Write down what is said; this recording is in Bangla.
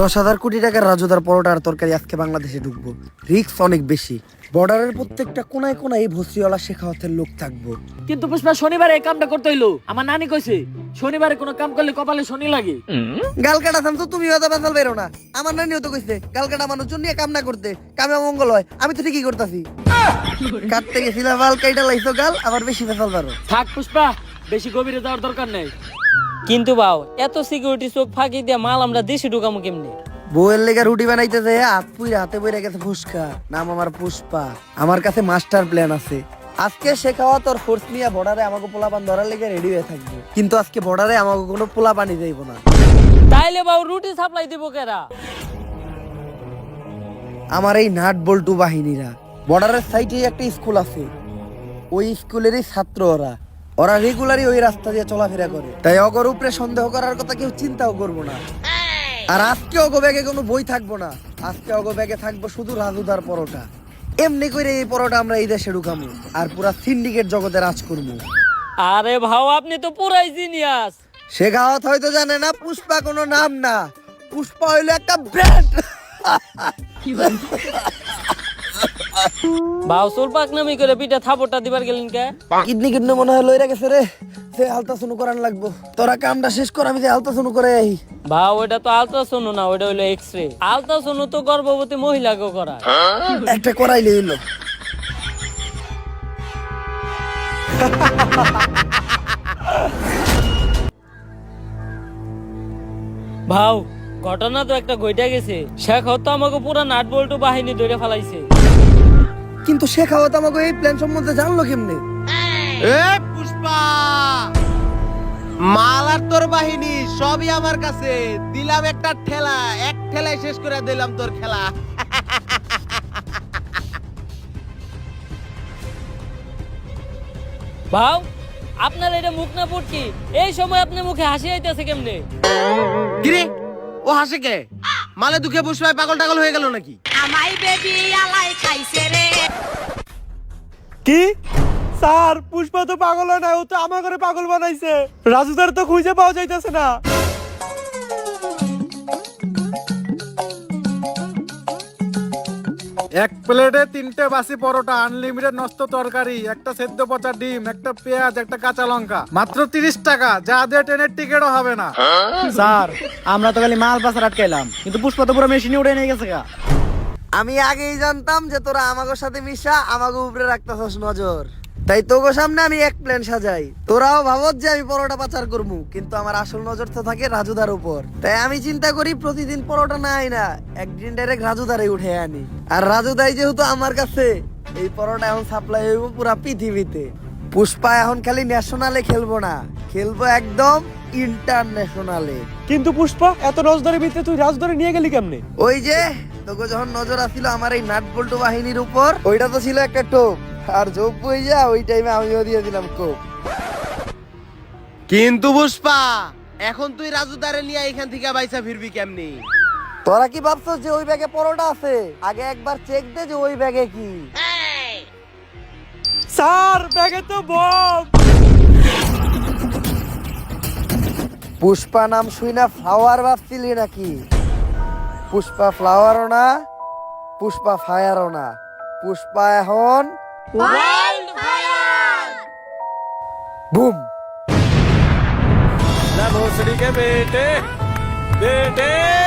দশ হাজার কোটি টাকার রাজুদার পরোটা আর তরকারি আজকে বাংলাদেশে ঢুকবো। রিক্স অনেক বেশি। বর্ডারের প্রত্যেকটা কোনায় কোনায় ভস্রিওয়ালা শেখাওয়াতের লোক থাকব। কিন্তু পুষ্পা শনিবারে এই কামটা করতে হইল। আমার নানি কইছে শনিবারে কোনো কাম করলে কপালে শনি লাগে। গাল কাটা থাম তো তুমি হয়তো বেসাল বেরো না। আমার নানিও তো কইছে গাল কাটা মানুষজন নিয়ে কাম না করতে। কামে মঙ্গল হয় আমি তো ঠিকই করতেছি। কাটতে গেছিলাম বাল কাইটা লাইছো গাল আবার বেশি বেসাল পারো। থাক পুষ্পা বেশি গভীরে যাওয়ার দরকার নেই। কিন্তু বাউ এত সিকিউরিটি চোখ ফাঁকি দিয়ে মাল আমরা দেশে ঢুকামো কেমনি? বউয়ের লেগে রুটি বানাইতেছে হাত পুইরা হাতে বইরা গেছে ফুসকা। নাম আমার পুষ্পা। আমার কাছে মাস্টার প্ল্যান আছে। আজকে শেখাওয়া তোর ফোর্স নিয়ে বর্ডারে আমাকে পোলাপান ধরার লেগে রেডি হয়ে থাকবে। কিন্তু আজকে বর্ডারে আমাকে কোনো পোলা পানি যাইব না। তাইলে বাউ রুটি সাপ্লাই দিব কেরা? আমার এই নাট বল্টু বাহিনীরা বর্ডারের সাইডে একটা স্কুল আছে। ওই স্কুলেরই ছাত্র ওরা। ওরা রেগুলারই ওই রাস্তা দিয়ে চলাফেরা করে। তাই অগর উপরে সন্দেহ করার কথা কেউ চিন্তাও করব না। আর আজকে অগো ব্যাগে কোনো বই থাকব না। আজকে অগো ব্যাগে থাকব শুধু রাজুদার পরোটা। এমনি করে এই পরোটা আমরা এই দেশে ঢুকামু আর পুরা সিন্ডিকেট জগতে রাজ করব আরে ভাও আপনি তো পুরাই জিনিয়াস শেখাওয়াত হয়তো জানে না পুষ্পা কোনো নাম না। পুষ্পা হইল একটা ব্র্যান্ড ভাও সোল পাক নামি করে পিঠা থাপড়টা দিবার গেলেন কে? কিডনি কিডনি মনে হয় লইরা গেছে রে। সে আলতা শুনু করান লাগবো। তোরা কামটা শেষ কর আমি যে আলতা শুনু করে আই। ভাও ওটা তো আলট্রাসাউন্ড না ওটা হইল এক্স রে আলট্রাসাউন্ড তো গর্ভবতী মহিলাকে করা একটা করাইলে হইল। ভাও ঘটনা তো একটা ঘইটা গেছে। শেখ হতো আমাকে পুরা নাট বল্টু বাহিনী ধরে ফেলাইছে। কিন্তু শেখাওয়াত আমাকে এই প্ল্যান সম্বন্ধে জানলো কেমনে? এ পুষ্পা মাল আর তোর বাহিনী সবই আমার কাছে। দিলাম একটা ঠেলা এক ঠেলায় শেষ করে দিলাম তোর খেলা। ভাও আপনার এটা মুখ না ফুটকি এই সময় আপনার মুখে হাসি আইতেছে কেমনে? কিরে ও হাসে কে? মালে দুঃখে পুষ্পায় পাগল টাগল হয়ে গেল নাকি? আমাই বেবি আলাই খাইছে রে। কি? স্যার পুষ্পা তো পাগল হয় না ও তো আমার ঘরে পাগল বানাইছে। রাজুদার তো খুঁজে পাওয়া যাইতেছে না। এক প্লেটে তিনটে বাসি পরোটা আনলিমিটেড নষ্ট তরকারি একটা সেদ্ধ পচা ডিম একটা পেঁয়াজ একটা কাঁচা লঙ্কা। মাত্র তিরিশ টাকা যা দিয়ে ট্রেনের টিকিটও হবে না। স্যার আমরা তো খালি মাল পাশে আটকাইলাম কিন্তু পুষ্পা তো পুরো মেশিনে উঠে নিয়ে গেছে গা। আমি আগেই জানতাম যে তোরা আমাকে সাথে মিশা আমাকে উপরে রাখতেছস নজর। তাই তোকে সামনে আমি এক প্ল্যান সাজাই। তোরাও ভাবত যে আমি পরোটা পাচার করব কিন্তু আমার আসল নজর তো থাকে রাজুদার উপর। তাই আমি চিন্তা করি প্রতিদিন পরোটা না আই না একদিন ডাইরেক্ট রাজুদারে উঠে আনি। আর রাজুদাই যেহেতু আমার কাছে এই পরোটা এখন সাপ্লাই হইব পুরা পৃথিবীতে। পুষ্পা এখন খালি ন্যাশনালে খেলব না খেলব একদম ইন্টারন্যাশনালে কিন্তু পুষ্পা এত নজরের ভিতরে তুই রাজধরে নিয়ে গেলি কেমনে? ওই যে তোকে যখন নজর আসছিল আমার এই নাট বল্টু বাহিনীর উপর ওইটা তো ছিল একটা টোপ। আর যোগ যা ওই টাইমে আমিও দিয়ে দিলাম কোপ কিন্তু পুষ্পা এখন তুই রাজুদারে নিয়ে এখান থেকে বাইসা ফিরবি কেমনি? তোরা কি ভাবছস যে ওই ব্যাগে পরোটা আছে? আগে একবার চেক দে যে ওই ব্যাগে কি। স্যার ব্যাগে তো বম! পুষ্পা নাম শুই না ফ্লাওয়ার ভাবছিলি নাকি? পুষ্পা ফ্লাওয়ারও না পুষ্পা ফায়ারও না। পুষ্পা এখন Wildfire! Boom! Lamo sini ke bete! Bete!